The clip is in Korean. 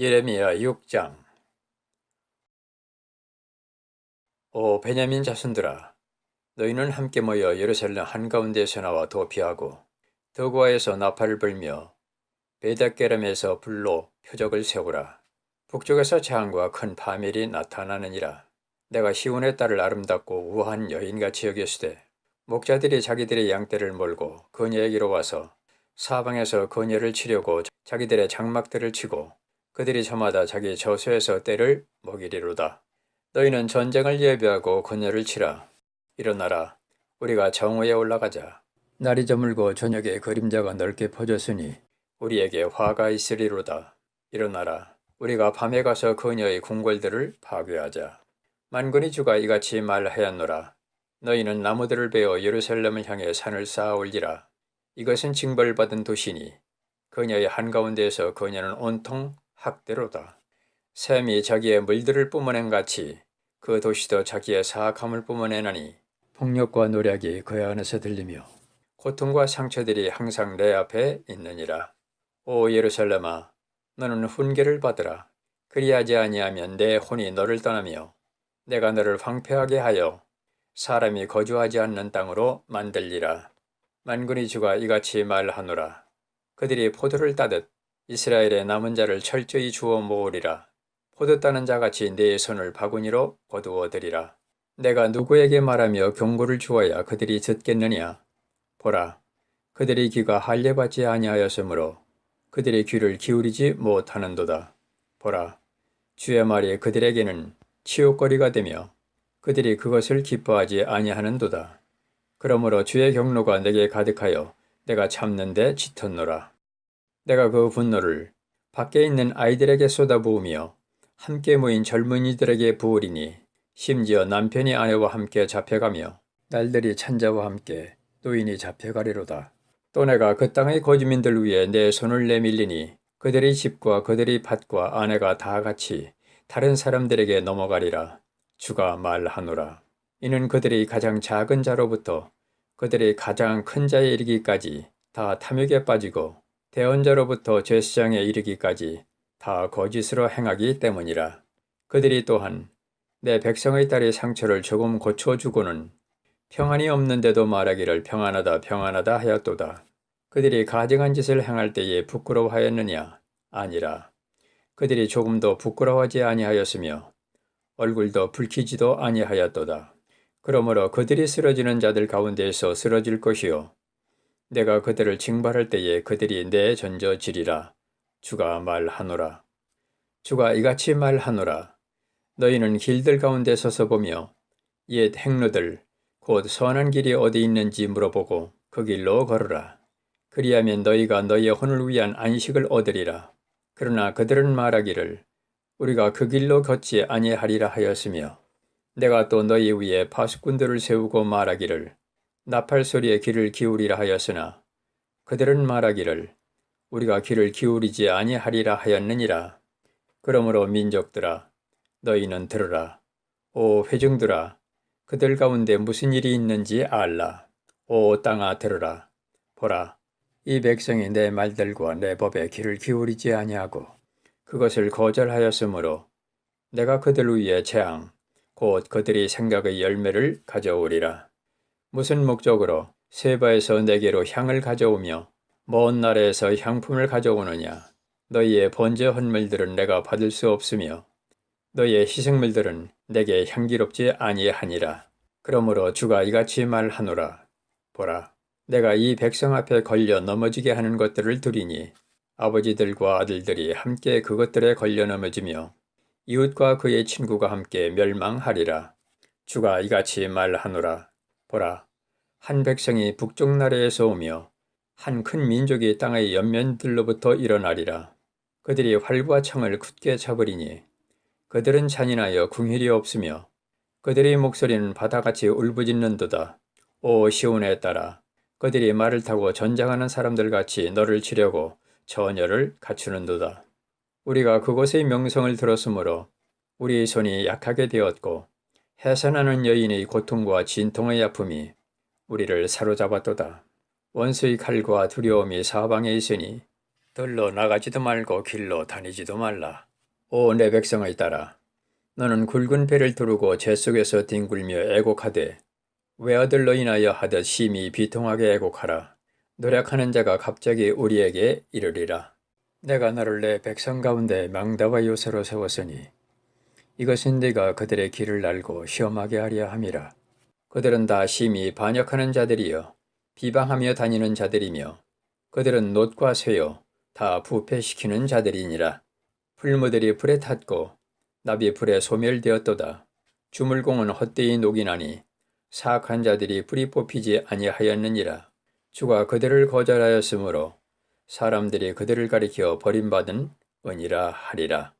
예레미야 6장. 오 베냐민 자손들아 너희는 함께 모여 예루살렘 한가운데에서 나와 도피하고 더구아에서 나팔을 불며 베다게람에서 불로 표적을 세우라. 북쪽에서 재앙과 큰 파멸이 나타나느니라. 내가 시온의 딸을 아름답고 우아한 여인같이 여겼으되 목자들이 자기들의 양떼를 몰고 그녀에게로 와서 사방에서 그녀를 치려고 자기들의 장막들을 치고 그들이 저마다 자기 저수에서 때를 먹이리로다. 너희는 전쟁을 예비하고 그녀를 치라. 일어나라. 우리가 정오에 올라가자. 날이 저물고 저녁에 그림자가 넓게 퍼졌으니 우리에게 화가 있으리로다. 일어나라. 우리가 밤에 가서 그녀의 궁궐들을 파괴하자. 만군의 주가 이같이 말하였노라. 너희는 나무들을 베어 예루살렘을 향해 산을 쌓아 올리라. 이것은 징벌받은 도시니 그녀의 한가운데에서 그녀는 온통 학대로다. 샘이 자기의 물들을 뿜어낸 같이 그 도시도 자기의 사악함을 뿜어내나니 폭력과 노략이 그 안에서 들리며 고통과 상처들이 항상 내 앞에 있느니라. 오 예루살렘아 너는 훈계를 받으라. 그리하지 아니하면 내 혼이 너를 떠나며 내가 너를 황폐하게 하여 사람이 거주하지 않는 땅으로 만들리라. 만군의 주가 이같이 말하노라. 그들이 포도를 따듯 이스라엘의 남은 자를 철저히 주워 모으리라. 포도 따는 자같이 내 손을 바구니로 거두어들이라. 내가 누구에게 말하며 경고를 주어야 그들이 듣겠느냐? 보라, 그들의 귀가 할례받지 아니하였으므로 그들의 귀를 기울이지 못하는도다. 보라, 주의 말이 그들에게는 치욕거리가 되며 그들이 그것을 기뻐하지 아니하는도다. 그러므로 주의 경로가 내게 가득하여 내가 참는데 짙었노라. 내가 그 분노를 밖에 있는 아이들에게 쏟아부으며 함께 모인 젊은이들에게 부으리니 심지어 남편이 아내와 함께 잡혀가며 날들이 찬자와 함께 노인이 잡혀가리로다. 또 내가 그 땅의 거주민들 위에 내 손을 내밀리니 그들의 집과 그들의 밭과 아내가 다 같이 다른 사람들에게 넘어가리라. 주가 말하노라. 이는 그들의 가장 작은 자로부터 그들의 가장 큰 자에 이르기까지 다 탐욕에 빠지고 대언자로부터 제사장에 이르기까지 다 거짓으로 행하기 때문이라. 그들이 또한 내 백성의 딸의 상처를 조금 고쳐주고는 평안이 없는데도 말하기를 평안하다 평안하다 하였도다. 그들이 가증한 짓을 행할 때에 부끄러워하였느냐? 아니라. 그들이 조금도 부끄러워하지 아니하였으며 얼굴도 붉히지도 아니하였도다. 그러므로 그들이 쓰러지는 자들 가운데에서 쓰러질 것이요 내가 그들을 징발할 때에 그들이 내 전저지리라. 주가 말하노라. 주가 이같이 말하노라. 너희는 길들 가운데 서서 보며 옛 행로들 곧 선한 길이 어디 있는지 물어보고 그 길로 걸으라. 그리하면 너희가 너희의 혼을 위한 안식을 얻으리라. 그러나 그들은 말하기를 우리가 그 길로 걷지 아니하리라 하였으며 내가 또 너희 위에 파수꾼들을 세우고 말하기를 나팔 소리에 귀를 기울이라 하였으나 그들은 말하기를 우리가 귀를 기울이지 아니하리라 하였느니라. 그러므로 민족들아 너희는 들으라. 오 회중들아 그들 가운데 무슨 일이 있는지 알라. 오 땅아 들으라. 보라 이 백성이 내 말들과 내 법에 귀를 기울이지 아니하고 그것을 거절하였으므로 내가 그들 위에 재앙 곧 그들이 생각의 열매를 가져오리라. 무슨 목적으로 세바에서 내게로 향을 가져오며 먼 나라에서 향품을 가져오느냐? 너희의 번제 헌물들은 내가 받을 수 없으며 너희의 희생물들은 내게 향기롭지 아니하니라. 그러므로 주가 이같이 말하노라. 보라, 내가 이 백성 앞에 걸려 넘어지게 하는 것들을 두리니 아버지들과 아들들이 함께 그것들에 걸려 넘어지며 이웃과 그의 친구가 함께 멸망하리라. 주가 이같이 말하노라. 보라, 한 백성이 북쪽 나라에서 오며 한 큰 민족이 땅의 옆면들로부터 일어나리라. 그들이 활과 창을 굳게 잡으리니 그들은 잔인하여 궁혈이 없으며 그들의 목소리는 바다같이 울부짖는도다. 오 시온에 따라 그들이 말을 타고 전장하는 사람들 같이 너를 치려고 처녀를 갖추는도다. 우리가 그곳의 명성을 들었으므로 우리의 손이 약하게 되었고 해산하는 여인의 고통과 진통의 아픔이 우리를 사로잡았도다. 원수의 칼과 두려움이 사방에 있으니 들러 나가지도 말고 길로 다니지도 말라. 오 내 백성의 딸아 너는 굵은 배를 두르고 재 속에서 뒹굴며 애곡하되 외아들로 인하여 하듯 심히 비통하게 애곡하라 노력하는 자가 갑자기 우리에게 이르리라 내가 너를 내 백성 가운데 망다와 요새로 세웠으니 이것은 네가 그들의 길을 알고 시험하게 하려 함이라. 그들은 다 심히 반역하는 자들이여 비방하며 다니는 자들이며 그들은 놋과 쇠요 다 부패시키는 자들이니라. 풀무들이 불에 탔고 나비 불에 소멸되었도다. 주물공은 헛되이 녹이나니 사악한 자들이 불이 뽑히지 아니하였느니라. 주가 그들을 거절하였으므로 사람들이 그들을 가리켜 버림받은 은이라 하리라